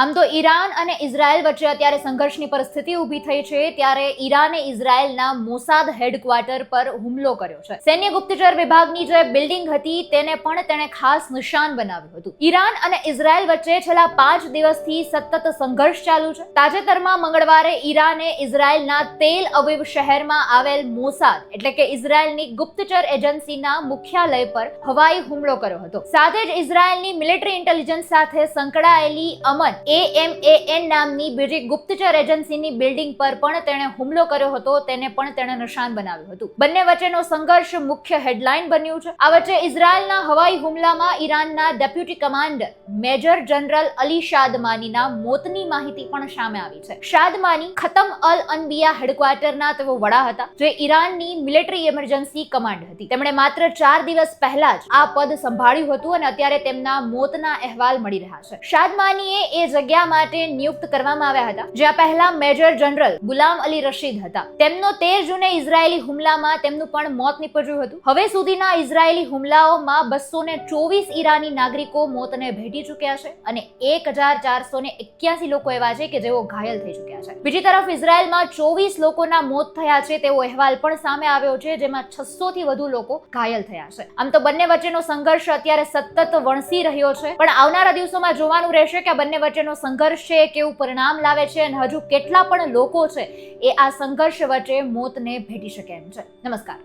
આમ તો ઈરાન અને ઇઝરાયલ વચ્ચે અત્યારે સંઘર્ષની પરિસ્થિતિ ઊભી થઈ છે, ત્યારે ઈરાને ઇઝરાયલના મોસાદ હેડક્વાર્ટર પર હુમલો કર્યો છે. સૈન્ય ગુપ્તચર વિભાગની જે બિલ્ડિંગ હતી, તેને પણ તેણે ખાસ નિશાન બનાવ્યું હતું. ઈરાન અને ઇઝરાયલ વચ્ચે છેલ્લા પાંચ દિવસથી સતત સંઘર્ષ ચાલુ છે. તાજેતરમાં મંગળવારે ઈરાને ઇઝરાયલના તેલ અવિવ શહેરમાં આવેલ મોસાદ, એટલે કે ઇઝરાયલની ગુપ્તચર એજન્સીના મુખ્યાલય પર હવાઈ હુમલો કર્યો હતો. સાથે જ ઇઝરાયલની મિલિટરી ઇન્ટેલિજન્સ સાથે સંકળાયેલી અમન એએમએએન નામની બીજી ગુપ્તચર એજન્સીની બિલ્ડિંગ પર પણ તેણે હુમલો કર્યો હતો, તેને પણ તેણે નિશાન બનાવ્યું હતું. બંને વચ્ચેનો સંઘર્ષ મુખ્ય હેડલાઇન બન્યું છે. આ વચ્ચે ઇઝરાયલના હવાઈ હુમલામાં ઈરાનના deputy commander major general Ali શાદમાનીના મોતની માહિતી પણ સામે આવી છે. શાદમાની ખતમ અલ અનબિયા હેડક્વાર્ટરના તેઓ વડા હતા, જે ઈરાનની મિલિટરી ઇમરજન્સી કમાન્ડ હતી. તેમણે માત્ર ચાર દિવસ પહેલા જ આ પદ સંભાળ્યું હતું અને અત્યારે તેમના મોતના અહેવાલ મળી રહ્યા છે. શાદમાનીએ એ જગ્યા માટે નિયુક્ત કરવામાં આવ્યા હતા, જ્યાં પહેલા મેજર જનરલ ગુલામ અલી રશીદ હતા. તેમનો તેર જૂને ઇઝરાયેલી હુમલામાં તેમનું પણ મોત નીપજ્યું હતું. હવે સુધીના ઇઝરાયેલી હુમલાઓમાં બસો ને ચોવીસ ઈરાની નાગરિકો મોતને ભેટી ચૂક્યા છે અને એક હજાર ચારસો ને એક્યાસી લોકો એવા છે કે જેઓ ઘાયલ થઈ ચૂક્યા છે. બીજી તરફ ઇઝરાયેલમાં ચોવીસ લોકોના મોત થયા છે તેવો અહેવાલ પણ સામે આવ્યો છે, જેમાં છસો થી વધુ લોકો ઘાયલ થયા છે. આમ તો બંને વચ્ચેનો સંઘર્ષ અત્યારે સતત વણસી રહ્યો છે, પણ આવનારા દિવસોમાં જોવાનું રહેશે કે બંને બંને વચ્ચેનો સંઘર્ષ છે, કેવું પરિણામ લાવે છે અને હજુ કેટલા પણ લોકો છે એ આ સંઘર્ષ વચ્ચે મોતને ભેટી શકે એમ છે. નમસ્કાર.